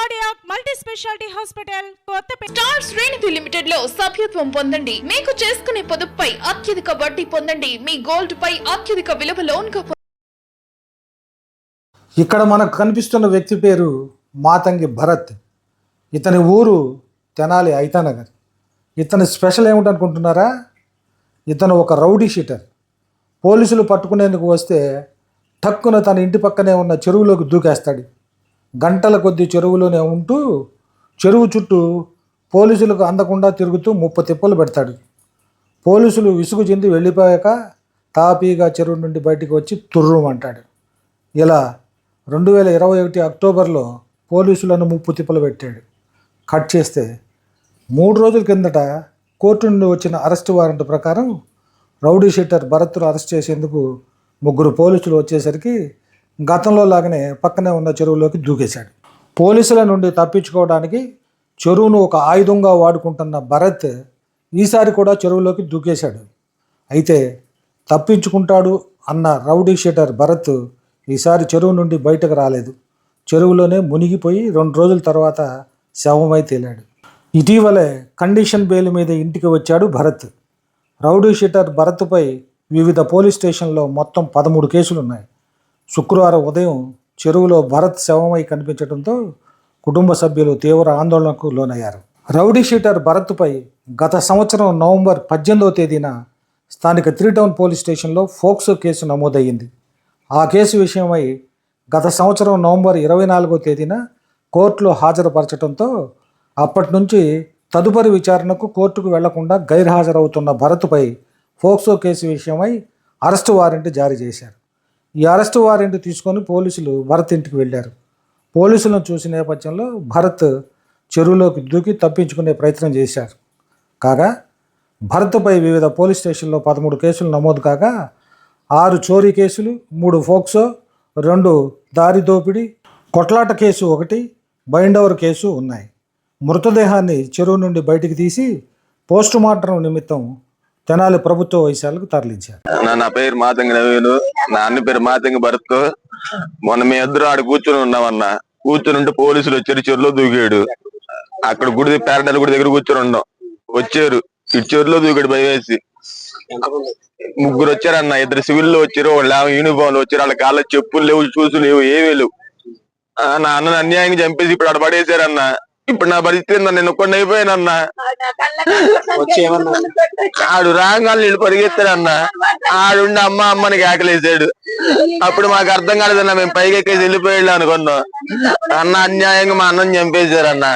Cardiac multi specialty hospital Kothapeta star శ్రేణిధి లిమిటెడ్లో సభ్యత్వం పొందండి. మీకు చేసుకునే పొదుపుపై అత్యధిక వడ్డీ పొందండి. మీ గోల్డ్ పై అత్యధిక విలువ లోన్గా పొందండి. ఇక్కడ మనకు కనిపిస్తున్న వ్యక్తి పేరు మాతంగి భరత్. ఇతని ఊరు తెనాలి ఐతానగర్. ఇతని స్పెషల్ ఏమిటనుకుంటున్నారా? ఇతను ఒక రౌడీ షీటర్. పోలీసులు పట్టుకునేందుకు వస్తే టక్కున తన ఇంటి పక్కనే ఉన్న చెరువులోకి దూకేస్తాడు. గంటల కొద్ది చెరువులోనే ఉంటూ చెరువు చుట్టూ పోలీసులకు అందకుండా తిరుగుతూ ముప్ప తిప్పలు పెడతాడు. పోలీసులు విసుగు చెంది వెళ్ళిపోయాక తాపీగా చెరువు నుండి బయటికి వచ్చి తుర్రుమంటాడు ఇలా రెండు వేల ఇరవై ఒకటి అక్టోబర్లో పోలీసులను ముప్పు తిప్పలు పెట్టాడు. కట్ చేస్తే మూడు రోజుల కిందట కోర్టు నుండి వచ్చిన అరెస్ట్ వారెంట్ ప్రకారం రౌడీ షీటర్ భరత్ను అరెస్ట్ చేసేందుకు ముగ్గురు పోలీసులు వచ్చేసరికి గతంలో లాగానే పక్కనే ఉన్న చెరువులోకి దూకేశాడు. పోలీసుల నుండి తప్పించుకోవడానికి చెరువును ఒక ఆయుధంగా వాడుకుంటున్న భరత్ ఈసారి కూడా చెరువులోకి దూకేశాడు. అయితే తప్పించుకుంటాడు అన్న రౌడీ షీటర్ భరత్ ఈసారి చెరువు నుండి బయటకు రాలేదు. చెరువులోనే మునిగిపోయి రెండు రోజుల తర్వాత శవమై తేలాడు. ఇటీవలే కండిషన్ బెయిల్ మీద ఇంటికి వచ్చాడు భరత్. రౌడీ షీటర్ భరత్పై వివిధ పోలీస్ స్టేషన్లో మొత్తం పదమూడు కేసులు ఉన్నాయి శుక్రవారం ఉదయం చెరువులో భరత్ శవమై కనిపించడంతో కుటుంబ సభ్యులు తీవ్ర ఆందోళనకు లోనయ్యారు. రౌడీ షీటర్ భరత్పై గత సంవత్సరం నవంబర్ పద్దెనిమిదవ తేదీన స్థానిక త్రీటౌన్ పోలీస్ స్టేషన్లో ఫోక్సో కేసు నమోదయ్యింది. ఆ కేసు విషయమై గత సంవత్సరం నవంబర్ ఇరవై నాలుగో తేదీన కోర్టులో హాజరుపరచడంతో అప్పటి నుంచి తదుపరి విచారణకు కోర్టుకు వెళ్ళకుండా గైర్హాజరవుతున్న భరత్పై ఫోక్సో కేసు విషయమై అరెస్టు వారెంట్ జారీ చేశారు. ఈ అరెస్టు వారెంట్ తీసుకొని పోలీసులు భరత్ ఇంటికి వెళ్ళారు. పోలీసులను చూసిన నేపథ్యంలో భరత్ చెరువులోకి దూకి తప్పించుకునే ప్రయత్నం చేశారు. కాగా భరత్పై వివిధ పోలీస్ స్టేషన్లో పదమూడు కేసులు నమోదు కాగా ఆరు చోరీ కేసులు మూడు ఫోక్సో రెండు దారి దోపిడీ కొట్లాట కేసు ఒకటి బైండవర్ కేసు ఉన్నాయి. మృతదేహాన్ని చెరువు నుండి బయటికి తీసి పోస్టు మార్టం నిమిత్తం తెనాలి ప్రభుత్వ వైశాలకు తరలించారు. నా పేరు మాతంగి నవీను. నా అన్న పేరు మాతంగి భరత్ మొన్న మీ ఇద్దరు ఆడ కూర్చొని ఉన్నామన్న. కూర్చొని ఉంటే పోలీసులు వచ్చారు చెరులో దూకాడు. అక్కడ గుడి పేరడల గుడి దగ్గర కూర్చొని ఉన్నాం. వచ్చారు. ఇటు చెరులో దూకాడు భయవేసి ముగ్గురు వచ్చారన్న. ఇద్దరు సివిల్లో వచ్చారు వాళ్ళు యూనిఫామ్లో వచ్చారు. వాళ్ళ కాళ్ళ చెప్పులు లేవు షూస్ లేవు ఏమీ లేవు. ఆ, నా అన్నని అన్యాయంగా చంపేసి ఇప్పుడు ఆడ పడేశారన్న. ఇప్పుడు నా పరిస్థితి నేను కొన్ని అయిపోయానన్నా ఆడు రాగాలు నీళ్ళు పరిగెత్తాడన్నా ఆడుండి అమ్మ అమ్మని కేకలేసాడు. అప్పుడు మాకు అర్థం కాలేదన్నా మేము పైకి ఎక్కడికి వెళ్ళిపోయాడు అనుకున్నాం. అన్న అన్యాయంగా మా అన్నం చంపేశారన్నా.